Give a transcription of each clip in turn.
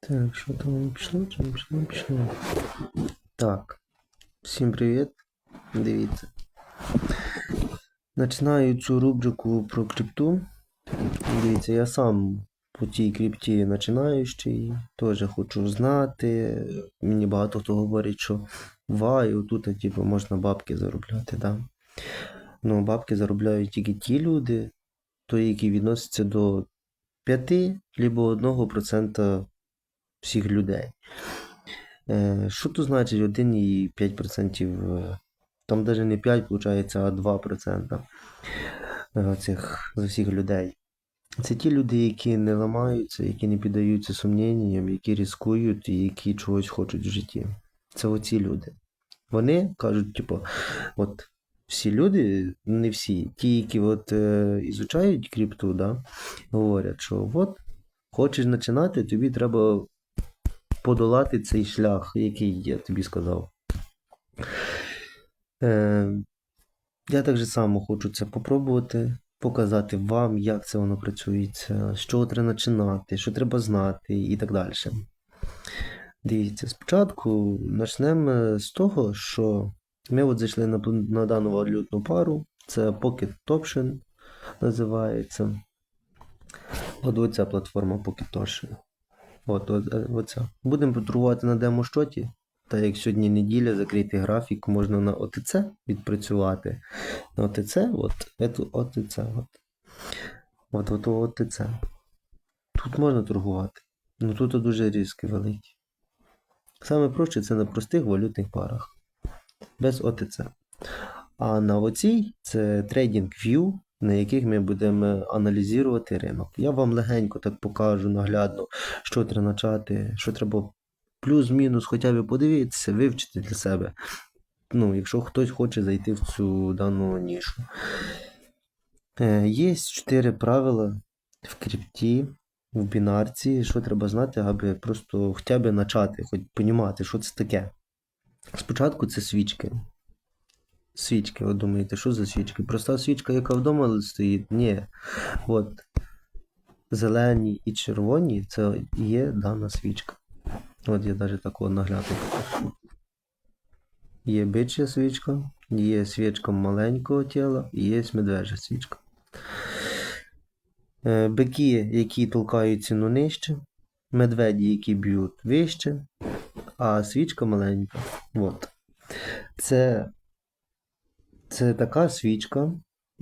Так, що там пішло? Не пішло? Пішло. Так. Всім привіт. Дивіться. Починаю цю рубрику про крипту. Дивіться, я сам по тій крипті починаючий, теж хочу знати. Мені багато хто говорить, що вай, отут, типу, можна бабки заробляти, да. Ну, бабки заробляють тільки ті люди, той, які відносяться до 5 або 1% всіх людей. Е, що тут значить 1,5%? е, Там навіть не 5, виходить, а 2% е, цих з усіх людей. Це ті люди, які не ламаються, які не піддаються сумнінням, які ризикують і які чогось хочуть в житті. Це оці люди. Вони кажуть, типу, от всі люди, не всі, ті, які от, е, ізучають крипту, да, говорять, що от хочеш починати, тобі треба подолати цей шлях, який я тобі сказав. Е, я так же само хочу це попробувати, показати вам, як це воно працюється, з чого треба починати, що треба знати і так далі. Дивіться, спочатку почнемо з того, що ми от зайшли на, на дану валютну пару, це Pocket Option називається. От оця платформа Pocket Option. От, от, е, оця. Будемо торгувати на демо-щоті. Та як сьогодні неділя, закритий графік, можна на ОТЦ відпрацювати. На ОТЦ, от, ету ОТЦ, от. От, от, ОТЦ. Тут можна торгувати. Ну тут дуже ризики великі. Саме проще це на простих валютних парах. Без ОТЦ. А на оцій це TradingView, на яких ми будемо аналізувати ринок. Я вам легенько так покажу наглядно, що треба начати, що треба плюс-мінус хоча б подивитися, вивчити для себе. Ну, якщо хтось хоче зайти в цю дану нішу. Е, є чотири правила в крипті, в бінарці, що треба знати, аби просто хоча б почати, хоч понімати, що це таке. Спочатку це свічки. Свічки, ви думаєте, що за свічки? Проста свічка, яка вдома стоїть? Ні. От зелені і червоні це є дана свічка. От я навіть такого наглядно покажу. Є бича свічка, є свічка маленького тіла і є медвежа свічка. Е, Бики, які толкають ціну нижче, медведі, які б'ють вище, а свічка маленька. От. Це, це така свічка,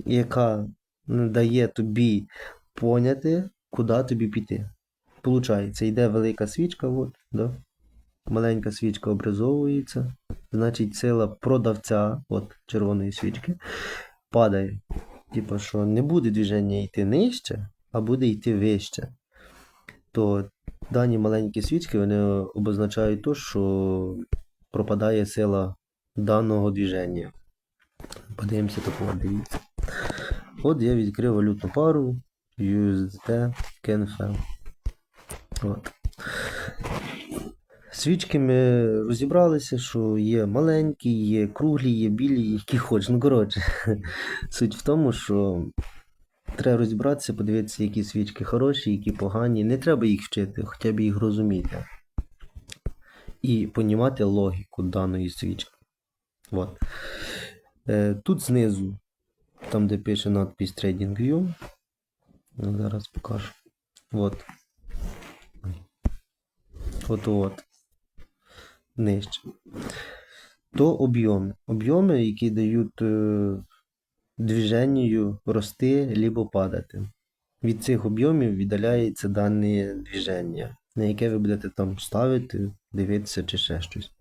яка дає тобі поняти, куди тобі піти. Получається, йде велика свічка, от, да? маленька свічка образовується, значить сила продавця, от червоної свічки, падає. Типа, що не буде движення йти нижче, а буде йти вище. То дані маленькі свічки вони обозначають то, що пропадає сила даного движення. Подивимося такого, дивіться. От я відкрив валютну пару USDT KNFL. От. Свічки ми розібралися, що є маленькі, є круглі, є білі, які хоч. Ну, коротше, суть в тому, що треба розібратися, подивитися, які свічки хороші, які погані. Не треба їх вчити, хоча б їх розуміти. І понімати логіку даної свічки. От. Е, тут знизу, там де пише надпись TradingView. Ну, зараз покажу. От. От от. Нижче. То об'єми. Об'єми, які дають е, движенню рости либо падати. Від цих об'ємів віддаляється дане движення, на яке ви будете там ставити, дивитися чи ще щось.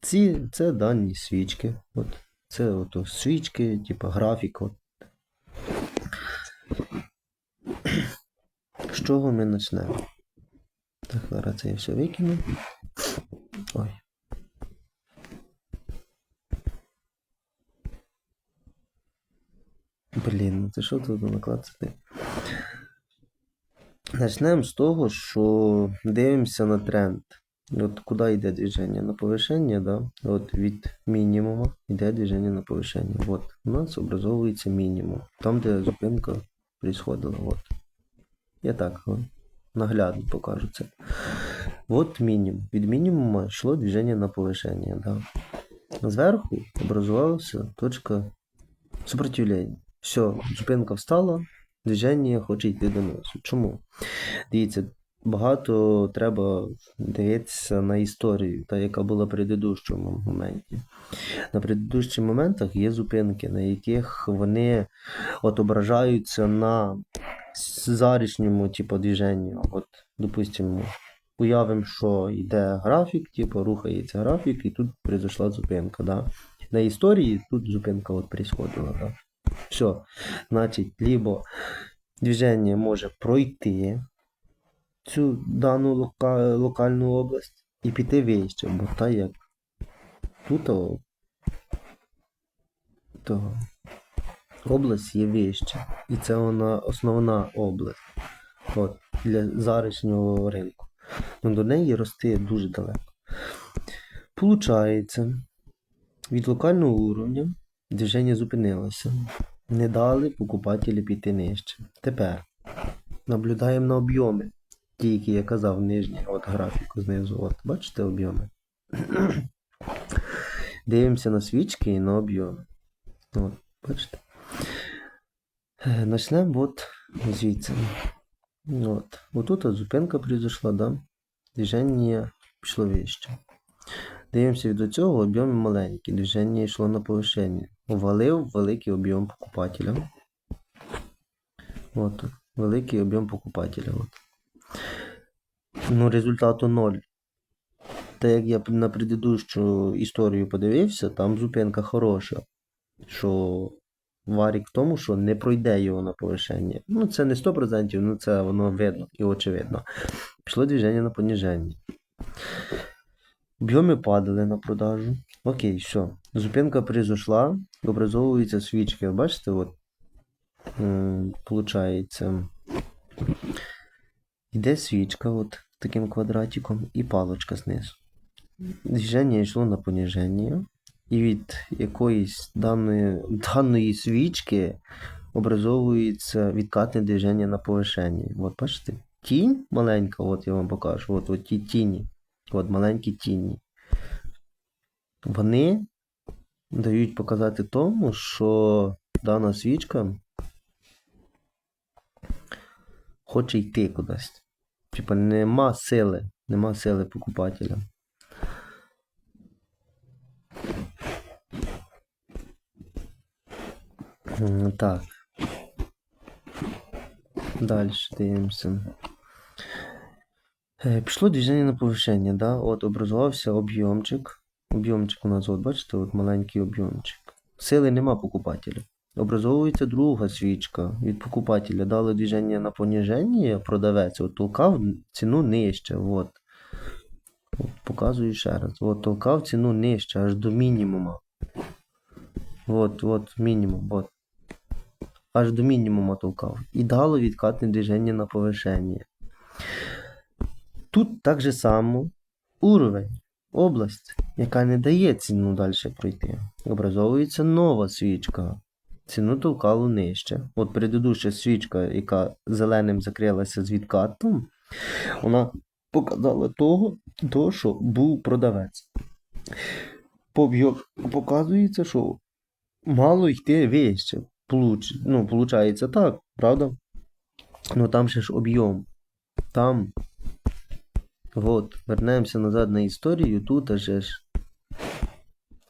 Ці це дані свічки. От. Це ото свічки, типу графік. От. З чого ми почнемо? Так, зараз це я все викину. Ой. Блін, ну це що тут наклацати? Почнемо з того, що дивимося на тренд. От куди йде движення? На повишення, да? От від мінімуму йде движення на повишення. От у нас образовується мінімум. Там, де зупинка происходила. От. Я так. От. наглядно покажу це. Вот мінімум. Від мінімума йшло движення на повишення. Да. Зверху образувалася точка сопротивлення. Все, зупинка встала, движення хоче йти донизу. Чому? Дивіться, багато треба дивитися на історію, та яка була в предыдущому моменті. На предыдущих моментах є зупинки, на яких вони отображаються на зарішньому типу, движенні. От, допустимо, уявимо, що йде графік, типу, рухається графік, і тут произошла зупинка. Да? На історії тут зупинка от происходила. Да? Все. Значить, либо движення може пройти цю дану лока... локальну область і піти вище, бо та як тут то область є вища. І це вона основна область от, для зарічнього ринку. Ну, до неї рости дуже далеко. Получається, від локального уровня движення зупинилося. Не дали покупателі піти нижче. Тепер наблюдаємо на об'єми. Ті, які я казав, нижні, от графіку знизу. От, бачите об'єми? Дивимося на свічки і на об'єми. От, бачите? Е, Начнемо от звідси. От. Отут от зупинка произошла, да? Движення пішло вище. Дивимося від цього об'єм маленький, движення йшло на повишення. Увалив великий об'єм покупателя. От, великий об'єм покупателя. От. Ну, результату 0. Та як я на предыдущу історію подивився, там зупинка хороша. Що варік в тому, що не пройде його на повишення. Ну, це не 100%, ну це воно видно і очевидно. Пішло движення на поніження. Об'єми падали на продажу. Окей, все. Зупинка произошла, образовуються свічки. Бачите, от м, получається. Йде свічка от таким квадратиком і палочка знизу. Движення йшло на поніження, і від якоїсь даної, даної свічки образовується відкатне движення на повишення. От бачите, тінь маленька, от я вам покажу, от, от ті тіні, от маленькі тіні. Вони дають показати тому, що дана свічка хоче йти кудись. Типа нема сили, нема сили покупателя. Так. Далі дивимося. Е, Пішло движення на повишення, да? От образувався об'ємчик. Об'ємчик у нас, от бачите, от маленький об'ємчик. Сили нема покупателя. Образовується друга свічка від покупателя. Дали движення на поніження, продавець от толкав ціну нижче. От. От, показую ще раз. От толкав ціну нижче, аж до мінімума. От, от, мінімум, от. Аж до мінімума толкав. І дало відкатне движення на повишення. Тут так же само уровень, область, яка не дає ціну далі пройти. Образовується нова свічка. Ціну толкало нижче. От предыдуща свічка, яка зеленим закрилася з відкатом, вона показала того, того що був продавець. Показується, що мало йти вище. Ну, получається так, правда? Ну там ще ж об'єм. Там. От, вернемося назад на історію. Тут аж ж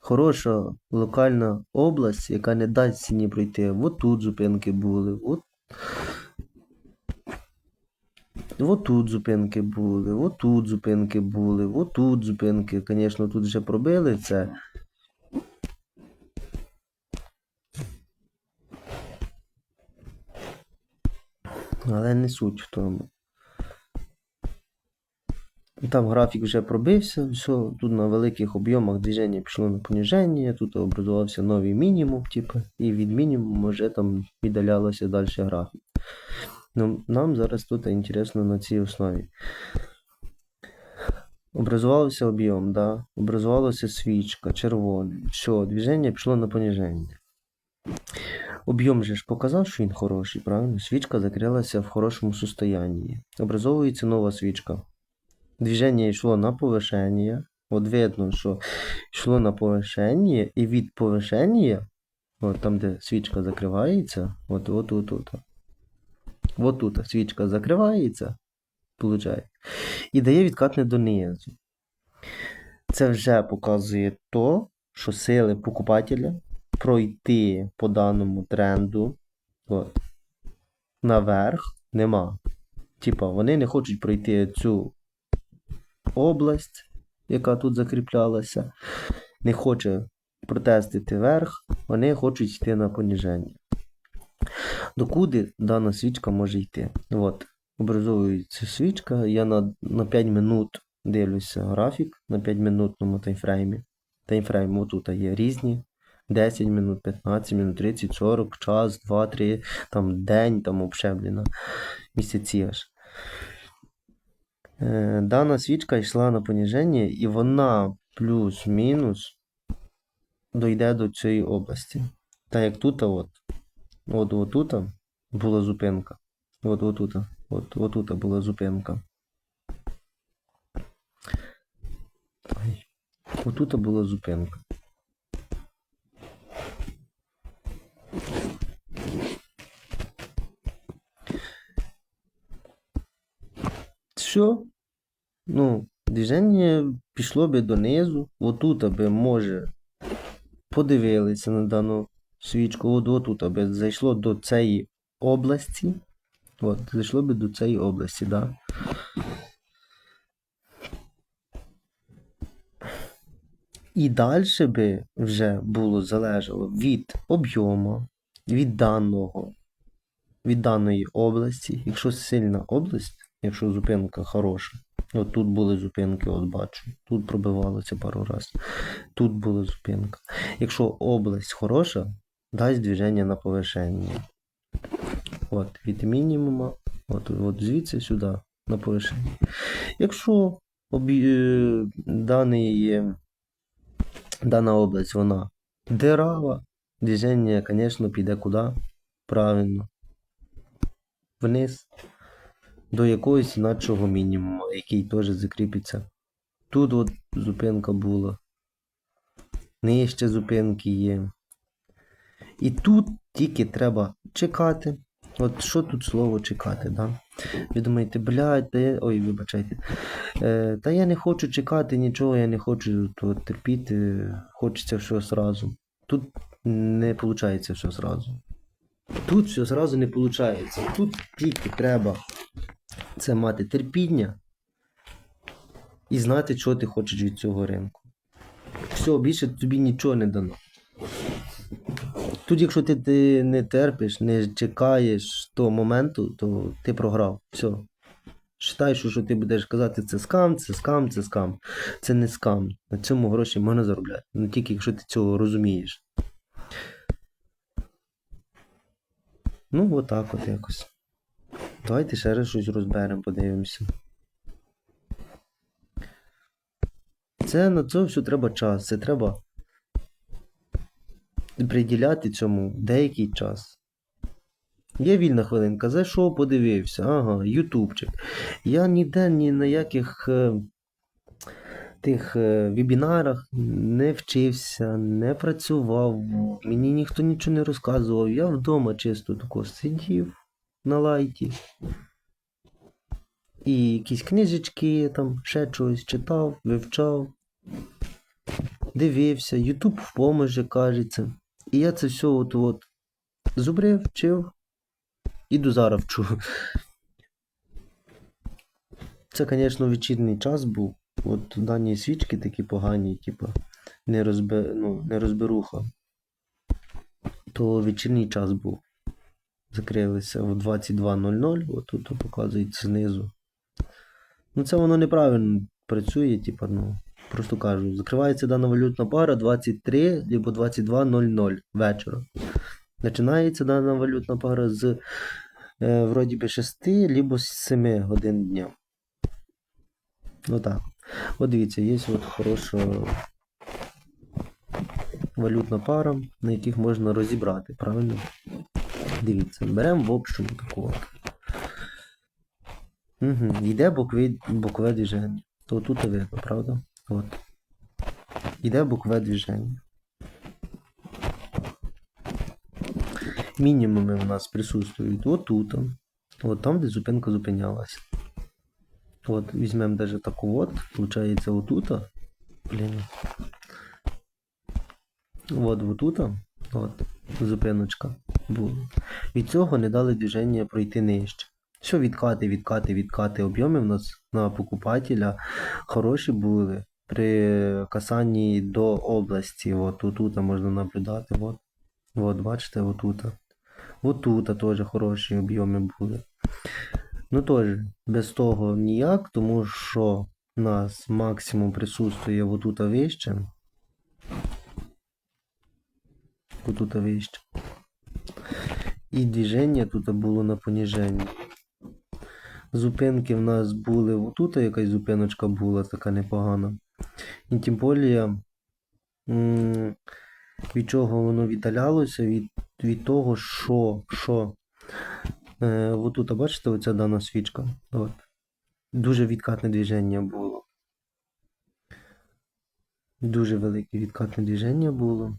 хороша локальна область, яка не дасть ціні пройти. От тут зупинки були. От. От тут зупинки були, от тут зупинки були, от тут зупинки. Звісно, тут вже пробили це. Але не суть в тому. Там графік вже пробився, все, тут на великих об'ємах движення пішло на поніження, тут образувався новий мінімум, типу, і від мінімуму вже там віддалялося далі графік. Ну, нам зараз тут інтересно на цій основі. Образувався об'єм, да? образувалася свічка, червоний. Все, движення пішло на поніження. Об'єм же ж показав, що він хороший, правильно? Свічка закрилася в хорошому состоянии. Образовується нова свічка. Движення йшло на повишення. От видно, що йшло на повишення, і від повишення, от там, де свічка закривається, от от от от. От тут свічка закривається, получає, і дає відкатне донизу. Це вже показує то, що сили покупателя пройти по даному тренду от, наверх нема. Типа, вони не хочуть пройти цю область, яка тут закріплялася, не хоче протестити верх, вони хочуть йти на поніження. Докуди дана свічка може йти? От, образовується свічка, я на, на 5 минут дивлюся графік на 5 минутному таймфреймі. Таймфрейм отут є різні. 10 минут, 15 минут, 30, 40, час, 2, 3, там день, там обшеблена, місяці аж. Е, дана свічка йшла на поніження, і вона плюс-мінус дойде до цієї області. Так як тут, от, от, от тут була зупинка. От, от тут, от, от тут була зупинка. Ай. От була зупинка. Все. Ну, движення пішло би донизу. Отут аби може подивилися на дану свічку. От отут аби зайшло до цієї області. От, зайшло би до цієї області, да. І далі би вже було залежало від об'єму, від даного, від даної області. Якщо сильна область, якщо зупинка хороша, от тут були зупинки, от бачу, тут пробивалося пару разів, тут була зупинка. Якщо область хороша, дасть движення на повишення. От, від мінімума, от, от звідси сюди, на повишення. Якщо обі... е, даний, дана область, вона дирава, движення, звісно, піде куди? Правильно. Вниз. До якогось інакшого мінімуму, який теж закріпиться. Тут от зупинка була. Нижче зупинки є. І тут тільки треба чекати. От що тут слово чекати, да? Ви думаєте, блядь, та я... ой, вибачайте. Е, та я не хочу чекати нічого, я не хочу то, терпіти, хочеться все сразу. Тут не виходить все сразу. Тут все сразу не виходить. Тут тільки треба це мати терпіння і знати, що ти хочеш від цього ринку. Все, більше тобі нічого не дано. Тут, якщо ти, ти не терпиш, не чекаєш того моменту, то ти програв. Все. Считай, що, що ти будеш казати, це скам, це скам, це скам. Це не скам. На цьому гроші можна заробляти. Ну тільки якщо ти цього розумієш. Ну, отак от якось. Давайте ще раз щось розберемо, подивимося. Це на це все треба час. Це треба приділяти цьому деякий час. Є вільна хвилинка, зайшов, подивився. Ага, ютубчик. Я ніде ні на яких е, тих е, вебінарах не вчився, не працював, мені ніхто нічого не розказував. Я вдома чисто тако сидів на лайті. І якісь книжечки, там, ще щось читав, вивчав, дивився, Ютуб в поможе, кажеться. І я це все от, от зубрив, вчив і до зараз вчу. Це, звісно, вечірній час був. От дані свічки такі погані, типу, не, розбе... ну, не розберуха. То вечірній час був. Закрилися в 22.00, отут тут показується знизу. Ну, це воно неправильно працює, типу, ну, просто кажу, закривається дана валютна пара 23 або 22.00 вечора. Починається дана валютна пара з е, вроді би 6 або з 7 годин дня. Ну так. От дивіться, є от хороша валютна пара, на яких можна розібрати, правильно? Дивіться, беремо в общому таку. Угу. Йде бокове, бокове движення. То тут видно, правда? От. Йде бокове движення. Мінімуми у нас присутствують отут. От там, де зупинка зупинялася. От, візьмемо даже таку от, получається отут. Блін. От отут. От, зупиночка була. Від цього не дали движення пройти нижче. Що відкати, відкати, відкати. Об'єми в нас на покупателя хороші були при касанні до області. От тут можна наблюдати. От, от бачите, отут. Отут теж хороші об'єми були. Ну теж, без того ніяк, тому що у нас максимум присутствує отут вище. Отут вище. І движення тут було на поніженні. Зупинки в нас були отут якась зупиночка була така непогана. І тим більше, від чого воно віддалялося? Від, від того, що, що е, отут, бачите, оця дана свічка. От. Дуже відкатне движення було. Дуже велике відкатне движення було.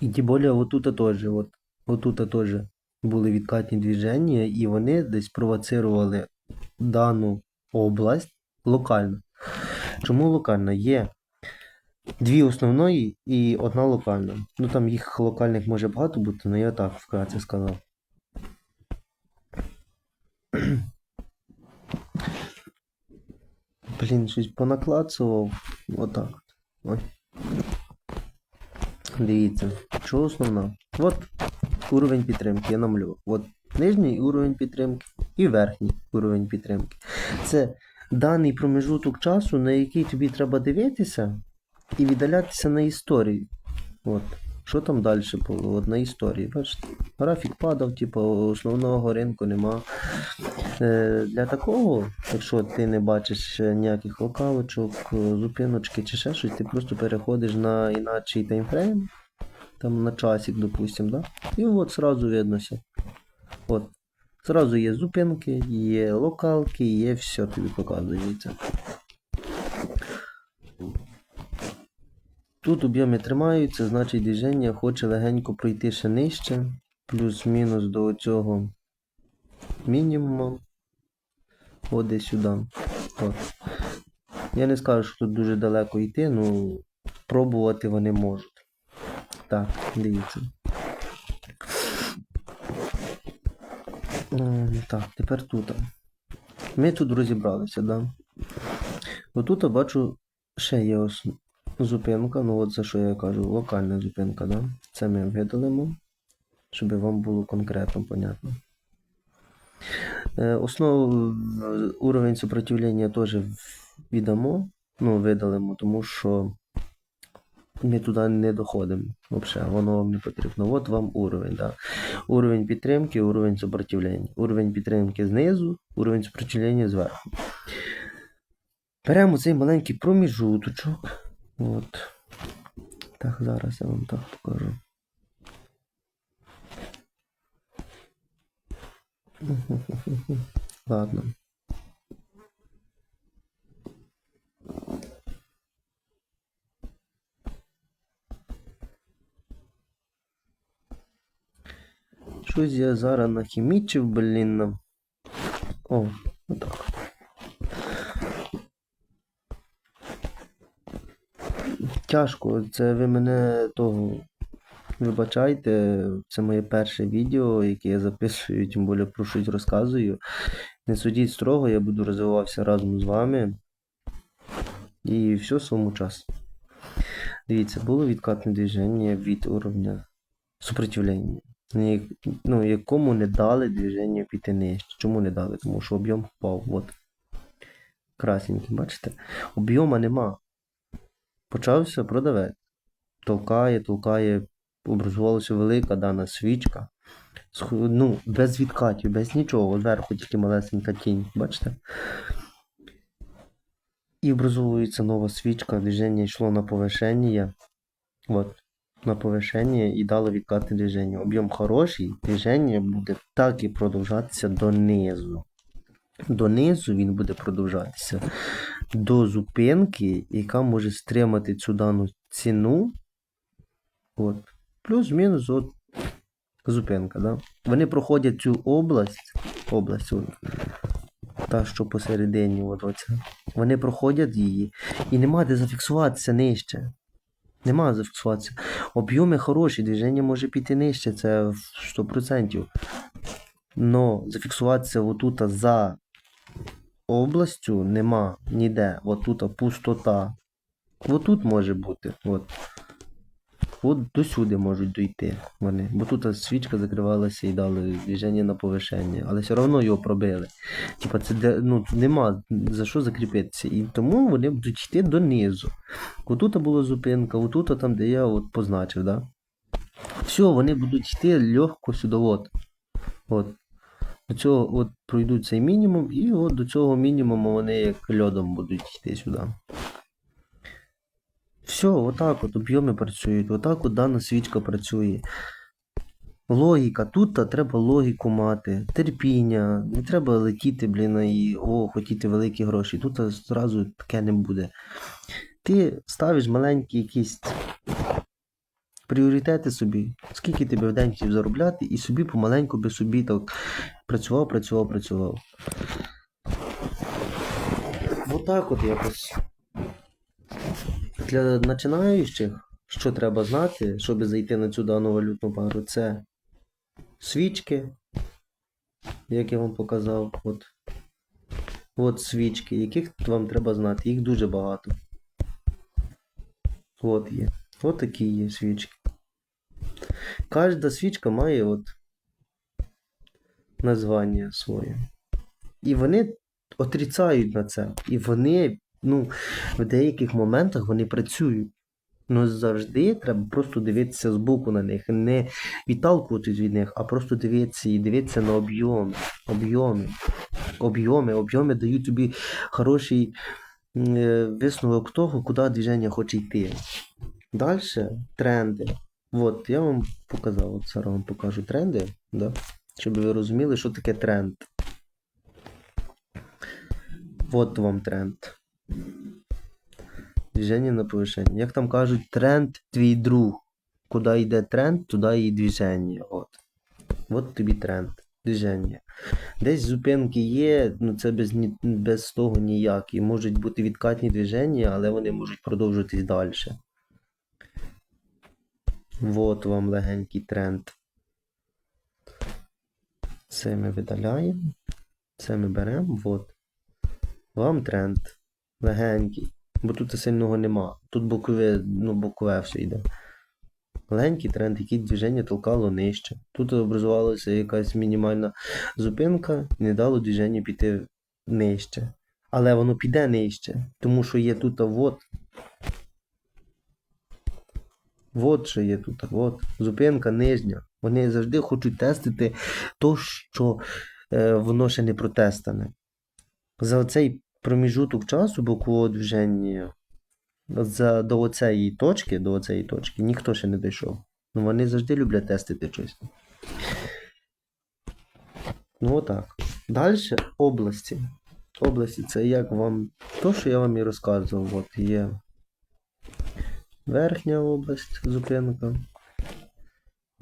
І тим більше отут теж, от, отут теж були відкатні движення, і вони десь провоцирували дану область локально. Чому локально? Є дві основної і одна локальна. Ну там їх локальних може багато бути, але я так вкратце сказав. Блін, щось понаклацував. Отак. Ой. Дивіться, що основна? От уровень підтримки, я намалював. От нижній уровень підтримки і верхній уровень підтримки. Це даний промежуток часу, на який тобі треба дивитися і віддалятися на історію. От. Що там далі було? От на історії. Бачите? Графік падав, типу, основного ринку нема. Е, для такого, якщо ти не бачиш ніяких локалочок, зупиночки чи ще щось, ти просто переходиш на інакший таймфрейм, там на часик, допустим, да? і от сразу виднося. От. Сразу є зупинки, є локалки, є все тобі показується. Тут об'єми тримаються, значить движення хоче легенько пройти ще нижче, плюс-мінус до цього мінімуму. От десь сюди. От. Я не скажу, що тут дуже далеко йти, ну пробувати вони можуть. Так, дивіться. Ем, Так, тепер тут. Ми тут розібралися, да? Отут бачу ще є. Зупинка, ну от за що я кажу, локальна зупинка, да? Це ми видалимо, щоб вам було конкретно понятно. Е, Основу уровень сопротивлення теж віддамо, ну, видалимо, тому що ми туди не доходимо. Взагалі, воно вам не потрібно. От вам уровень. Да? Уровень підтримки, уровень сопротивлення. Уровень підтримки знизу, уровень сопротивлення зверху. Беремо цей маленький проміжуточок. От. Так, зараз я вам так покажу. Ладно. Щось я зараз нахімічив, блін. нам. О, отак. Тяжко, це ви мене того. Вибачайте, це моє перше відео, яке я записую, тим більше про щось розказую. Не судіть строго, я буду розвиватися разом з вами. І все в своєму часу. Дивіться, було відкатне движення від уровня сопротивлення. Ні- Ну, якому не дали движення піти нижче. Чому не дали? Тому що об'єм впав. От. Красненький, бачите? Об'єма нема. Почався продавець. Толкає, толкає, образувалася велика дана свічка. Ну, без відкатів, без нічого. Зверху тільки малесенька тінь, бачите? І образовується нова свічка, движення йшло на повишення. Вот. На повишення і дало відкатне движення. Об'єм хороший, движення буде так і продовжатися донизу. Донизу він буде продовжатися до зупинки, яка може стримати цю дану ціну. От. Плюс-мінус от зупинка. Да? Вони проходять цю область, область от, та, що посередині, от оця. Вони проходять її і нема де зафіксуватися нижче. Нема зафіксуватися. Об'єми хороші, движення може піти нижче, це в 100%. Но зафіксуватися отут за областю нема ніде. Отут пустота. Отут може бути. От. От до сюди можуть дійти вони. Бо тут свічка закривалася і дали движення на повишення, але все одно його пробили. Типа це де, ну, нема за що закріпитися. І тому вони будуть йти донизу. Отут була зупинка, отут там, де я от позначив, да? Все, вони будуть йти легко сюди. От. От. До цього от пройдуть цей мінімум, і от до цього мінімуму вони як льодом будуть йти сюди. Все, отак от об'єми працюють, отак от дана свічка працює. Логіка. Тут та треба логіку мати, терпіння, не треба летіти, блін, і о, хотіти великі гроші. Тут зразу таке не буде. Ти ставиш маленькі якісь пріоритети собі, скільки тебе в день хотів заробляти, і собі помаленьку би собі так працював, працював, працював. Отак от якось. Для починаючих, що треба знати, щоб зайти на цю дану валютну пару, це свічки, як я вам показав. От, от свічки, яких вам треба знати. Їх дуже багато. От є. От такі є свічки. Кожна свічка має от названня своє. І вони отрицають на це. І вони, ну, в деяких моментах вони працюють. Ну, завжди треба просто дивитися збоку на них, не відталкуватись від них, а просто дивитися і дивитися на об'єми. Об'єми. Об'єми. Об'єми дають тобі хороший е, висновок того, куди движення хоче йти. Далі тренди. От, я вам показав, от зараз вам покажу тренди, да? Щоб ви розуміли, що таке тренд. От вам тренд. Движення на повишення. Як там кажуть, тренд твій друг. Куди йде тренд, туди і движення. От. От тобі тренд. Движення. Десь зупинки є, ну це без, без того ніяк. І можуть бути відкатні движення, але вони можуть продовжуватись далі. Вот вам легенький тренд. Це ми видаляємо. Це ми беремо. Вот. Вам тренд. Легенький. Бо тут сильного нема. Тут бокове, ну, бокове все йде. Легенький тренд, який движення толкало нижче. Тут образувалася якась мінімальна зупинка, не дало движенню піти нижче. Але воно піде нижче, тому що є тут вот. Вот що є тут, от. Зупинка нижня. Вони завжди хочуть тестити то, що е, воно ще не протестане. За цей проміжуток часу бокового движення за, до оцеї точки, до оцеї точки, ніхто ще не дійшов. Ну вони завжди люблять тестити щось. Ну отак. Далі області. Області це як вам. То, що я вам і розказував. От є верхня область зупинка.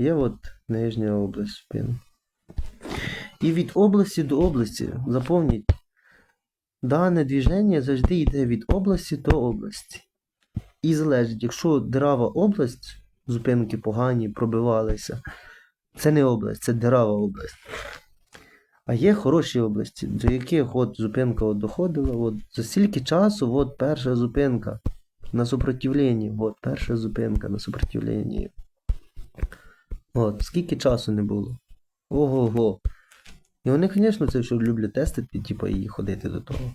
Є от нижня область зупинки. І від області до області, запомніть, дане движення завжди йде від області до області. І залежить, якщо дирава область, зупинки погані, пробивалися, це не область, це дирава область. А є хороші області, до яких от зупинка от доходила, от за стільки часу, от перша зупинка на супротивленні, от перша зупинка на супротивленні. От, скільки часу не було. Ого-го. І вони, звісно, це все люблять тестити, типу, і ходити до того.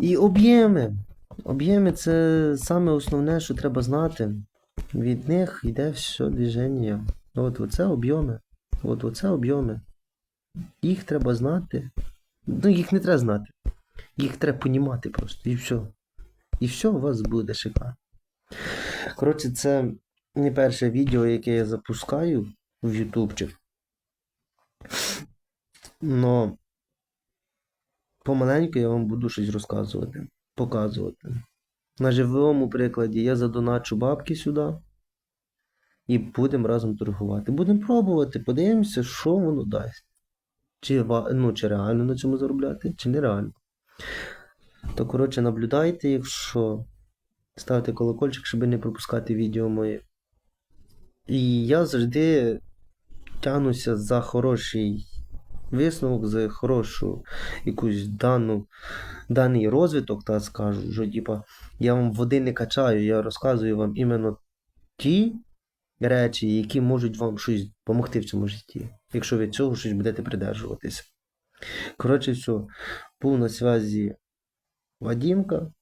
І об'єми. Об'єми це саме основне, що треба знати. Від них йде все движення. От оце об'єми. От оце об'єми. Їх треба знати. Ну, їх не треба знати. Їх треба понімати просто. І все. І все у вас буде шикарно. Коротше, це не перше відео, яке я запускаю в Ютубчик. Но помаленьку я вам буду щось розказувати, показувати. На живому прикладі я задоначу бабки сюди. І будемо разом торгувати. Будемо пробувати, подивимося, що воно дасть. Чи, ну, чи реально на цьому заробляти, чи нереально. То, коротше, наблюдайте, якщо ставте колокольчик, щоб не пропускати відео моє. І я завжди тягнуся за хороший висновок, за хорошу якусь дану, даний розвиток, так скажу. Що, типа, я вам води не качаю, я розказую вам іменно ті речі, які можуть вам щось допомогти в цьому житті, якщо ви цього щось будете придержуватися. Коротше, все, був на зв'язі Вадімка.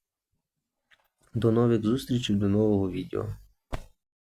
До нових зустрічей, до нового відео.